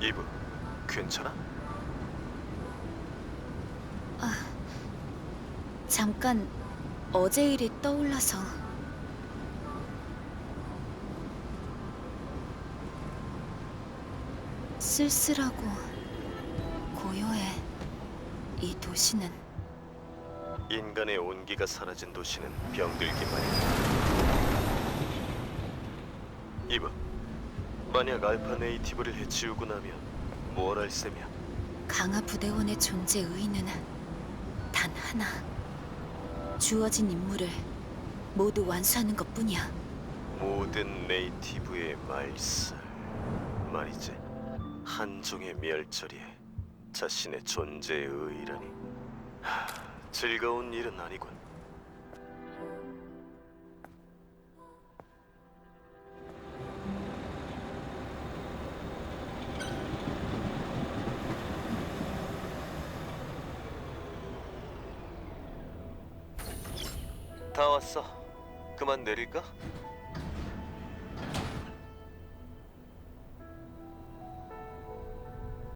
이브, 괜찮아? 잠깐 어제 일이 떠올라서 쓸쓸하고 고요해 이 도시는 인간의 온기가 사라진 도시는 병들기만이다. 이브, 만약 알파 네이티브를 해치우고 나면 뭘 할 셈이야? 강화 부대원의 존재 의의는 단 하나. 주어진 임무를 모두 완수하는 것뿐이야. 모든 네이티브의 말살. 말이지 한종의 멸절이 자신의 존재의 의의라니. 하, 즐거운 일은 아니군 다 왔어 그만 내릴까?